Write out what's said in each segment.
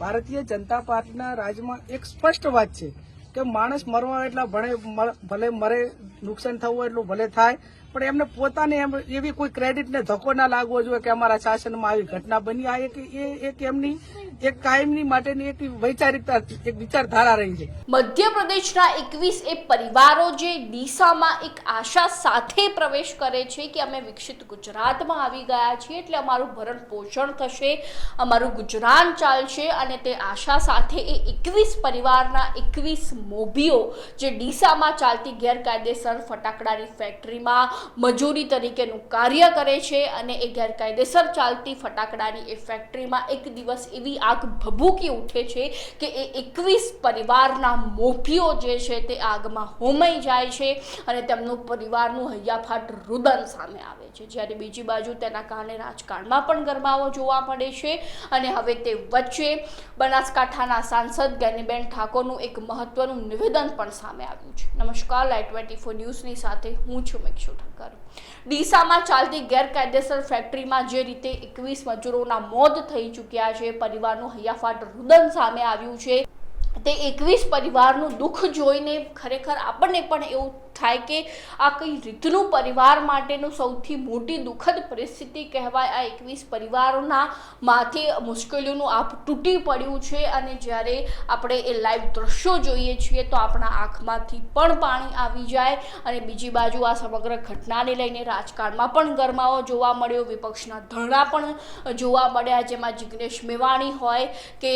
ભારતીય જનતા પાર્ટીના રાજમાં એક સ્પષ્ટ વાત છે કે માણસ મરવા એટલા ભણે ભલે મરે, નુકસાન થવું એટલું ભલે થાય, પણ એમને પોતાને એમ એવી કોઈ ક્રેડિટને ધક્કો ના લાગવો જોઈએ કે અમારા શાસનમાં આવી ઘટના બની. આ એક એક એમની એક કાયમની માટેની એક વૈચારિકતા, એક વિચારધારા રહી છે. મધ્યપ્રદેશના એકવીસ એ પરિવારો જે ડીસામાં એક આશા સાથે પ્રવેશ કરે છે કે અમે વિકસિત ગુજરાતમાં આવી ગયા છીએ, એટલે અમારું ભરણ પોષણ થશે, અમારું ગુજરાન ચાલશે અને તે આશા સાથે એ એકવીસ પરિવારના એકવીસ મોભીઓ જે ડીસામાં ચાલતી ગેરકાયદેસર ફટાકડાની ફેક્ટરીમાં મજૂરી તરીકેનું કાર્ય કરે છે અને એ ગેરકાયદેસર ચાલતી ફટાકડાની એ ફેક્ટરીમાં એક દિવસ એવી આગ ભભૂકી ઉઠે છે કે એ એકવીસ પરિવારના મોભીઓ જે છે તે આગમાં હોમાઈ જાય છે અને તેમનું પરિવારનું હૈયાફાટ રુદન સામે આવે છે. જ્યારે બીજી બાજુ તેના કારણે રાજકારણમાં પણ ગરમાવો જોવા મળે છે અને હવે તે વચ્ચે બનાસકાંઠાના સાંસદ જ્ઞાનીબેન ઠાકોરનું એક મહત્વનું નિવેદન પણ સામે આવ્યું છે. નમસ્કાર લાઈટ ટ્વેન્ટી ફોર ન્યૂઝની સાથે હું છું મેક્ષુ ઠક્કર. ડીસામાં ચાલતી ગેરકાયદેસર ફેક્ટરીમાં જે રીતે એકવીસ મજૂરોના મોત થઈ ચૂક્યા છે પરિવારનું હૈયાફાટ રુદન સામે આવ્યું છે. તે એકવીસ પરિવારનું દુઃખ જોઈને ખરેખર આપણને પણ એવું થાય કે આ કઈ રીતનું પરિવાર માટેનું સૌથી મોટી દુઃખદ પરિસ્થિતિ કહેવાય. આ એકવીસ પરિવારોના માથે મુશ્કેલીઓનું આપ તૂટી પડ્યું છે અને જ્યારે આપણે એ લાઈવ દ્રશ્યો જોઈએ છીએ તો આપણા આંખમાંથી પણ પાણી આવી જાય અને બીજી બાજુ આ સમગ્ર ઘટનાને લઈને રાજકારણમાં પણ ગરમાવો જોવા મળ્યો. વિપક્ષના ધરણા પણ જોવા મળ્યા, જેમાં જિગ્નેશ મેવાણી હોય કે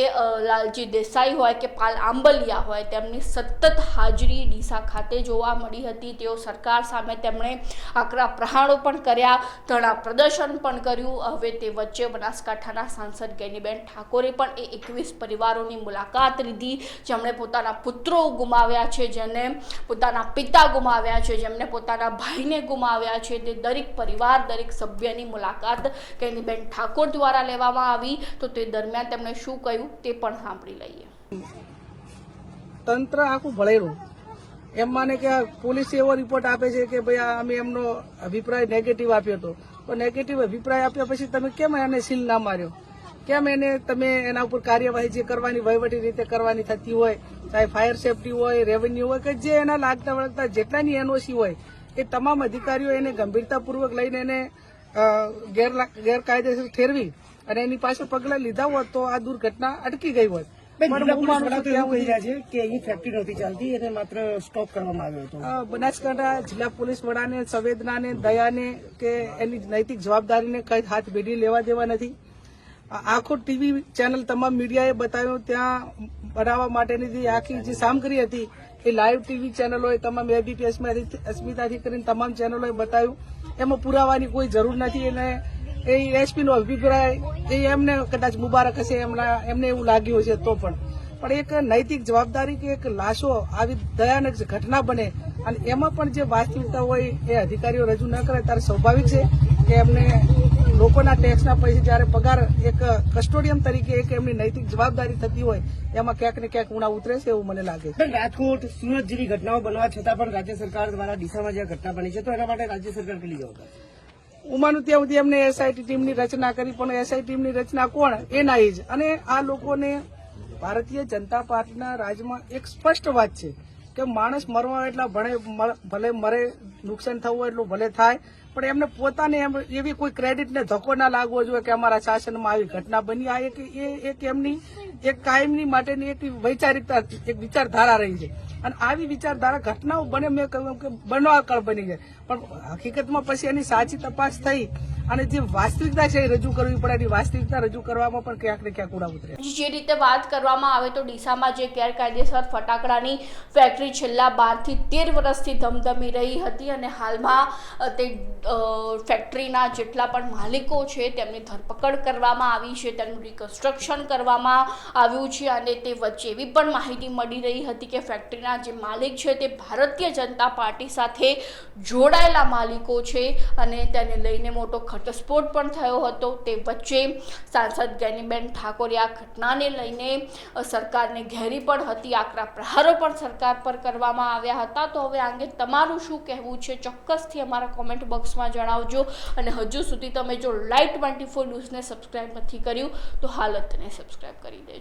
લાલજી દેસાઈ હોય કે, પાલ આંબલિયા હોય, તેમની સતત હાજરી ડીસા ખાતે જોવા મળી હતી. તેઓ સરકાર સામે તેમણે આકરા પ્રહાણો પણ કર્યા, ધરણા પ્રદર્શન પણ કર્યું. હવે તે વચ્ચે બનાસકાંઠાના સાંસદ ગેનીબેન ઠાકોરે પણ એ એકવીસ પરિવારોની મુલાકાત લીધી. જેમણે પોતાના પુત્રો ગુમાવ્યા છે, જેને પોતાના પિતા ગુમાવ્યા છે જેમણે પોતાના ભાઈને ગુમાવ્યા છે. તે દરેક પરિવાર, દરેક સભ્યની મુલાકાત કેનીબેન ઠાકોર દ્વારા લેવામાં આવી. તો તે દરમિયાન તેમણે શું કહ્યું તે પણ સાંભળી લઈએ. તંત્ર આખું ભળેલું. એમ માને કે પોલીસ એવો રિપોર્ટ આપે છે કે ભાઈ અમે એમનો અભિપ્રાય નેગેટિવ આપ્યો હતો. તો નેગેટિવ અભિપ્રાય આપ્યા પછી તમે કેમ એને સીલ ના માર્યો? કેમ એને તમે એના ઉપર કાર્યવાહી જે કરવાની, વહીવટી રીતે કરવાની થતી હોય, ચાહે ફાયર સેફટી હોય રેવન્યુ હોય કે જે એના લાગતા વળગતા જેટલાની એનઓસી હોય, એ તમામ અધિકારીઓ એને ગંભીરતાપૂર્વક લઈને એને ગેરકાયદેસર ઠેરવી અને એની પાસે પગલાં લીધા હોત તો આ દુર્ઘટના અટકી ગઈ હોત. એને બનાસકાંઠા જિલ્લા પોલીસ વડાને સંવેદનાને દયાને કે એની નૈતિક જવાબદારીને કઈ હાથ ભેડી લેવા દેવા નથી. આખો ટીવી ચેનલ તમામ મીડિયાએ બતાવ્યું ત્યાં બનાવવા માટેની જે આખી જે સામગ્રી હતી એ લાઈવ ટીવી ચેનલોએ તમામ એબીપી અસ્મિતાથી કરીને તમામ ચેનલોએ બતાવ્યું. એમાં પુરાવાની કોઈ જરૂર નથી અને એ એસપી નો અભિપ્રાય, એ એમને કદાચ મુબારક હશે, એમના, એમને એવું લાગ્યું હશે તો પણ. પણ એક નૈતિક જવાબદારી કે એક લાશો આવી દયાનક ઘટના બને અને એમાં પણ જે વાસ્તવિકતા હોય એ અધિકારીઓ રજૂ ન કરે, ત્યારે સ્વાભાવિક છે કે એમને લોકોના ટેક્સના પૈસે જ્યારે પગાર એક કસ્ટોડિયમ તરીકે એક એમની નૈતિક જવાબદારી થતી હોય, એમાં ક્યાંક ને ક્યાંક ઉણા ઉતરે છે એવું મને લાગે. છે રાજકોટ સુરત જેવી ઘટનાઓ બનવા છતાં પણ રાજ્ય સરકાર દ્વારા દિશામાં જે ઘટના બની છે, તો એના માટે રાજ્ય સરકાર કેટલી જવાબદાર છે? હું માનું ત્યાં સુધી એમને એસઆઈટી ટીમની રચના કરી, પણ એસઆઈ ટીમની રચના કોણ? એના એ જ. અને આ લોકોને ભારતીય જનતા પાર્ટીના રાજમાં એક સ્પષ્ટ વાત છે કે માણસ મરવા એટલા ભણે ભલે મરે, નુકસાન થવું એટલું ભલે થાય, પણ એમને પોતાને એમ એવી કોઈ ક્રેડિટને ધક્કો ના લાગવો જોઈએ કે અમારા શાસનમાં આવી ઘટના બની. આ એક, એ એક એમની, એક કાયમની માટેની એક વૈચારિકતા, એક વિચારધારા રહી છે. અને આવી વિચારધારા, ઘટનાઓ બને, મેં કહ્યું કે બનવા કળ બની જાય. પણ હકીકતમાં પછી એની સાચી તપાસ થઈ અને જે વાસ્તવિકતા છે એ રજૂ કરવી પડે એની વાસ્તવિકતા રજૂ કરવામાં પણ ક્યાંક ને ક્યાંક ઉડા ઉતરે જે રીતે વાત કરવામાં આવે તો ડીસામાં જે ગેરકાયદેસર ફટાકડાની ફેક્ટરી છેલ્લા બારથી તેર વર્ષથી ધમધમી રહી હતી અને હાલમાં તે ફેક્ટરીના જેટલા પણ માલિકો છે તેમની ધરપકડ કરવામાં આવી છે તેનું રિકન્સ્ટ્રક્શન કરવામાં આવ્યું છે અને તે વચ્ચે એવી પણ માહિતી મળી રહી હતી કે ફેક્ટરીના જે માલિક છે તે ભારતીય જનતા પાર્ટી સાથે જોડાયેલા માલિકો છે અને તેને લઈને મોટો ઘટસ્ફોટ પણ થયો હતો. તે વચ્ચે સાંસદ જ્ઞાનીબેન ઠાકોરે આ ઘટનાને લઈને સરકારને ઘેરી પણ હતી. આકરા પ્રહારો પણ સરકાર પર કરવામાં આવ્યા હતા. તો હવે આ અંગે તમારું શું કહેવું છે? ચોક્કસથી અમારા કોમેન્ટ બોક્સમાં જણાવજો. અને હજુ સુધી તમે જો લાઈટ ટ્વેન્ટી ફોર ન્યૂઝને સબસ્ક્રાઈબ નથી કર્યું, તો હાલ જ તેને સબસ્ક્રાઈબ કરી દેજો.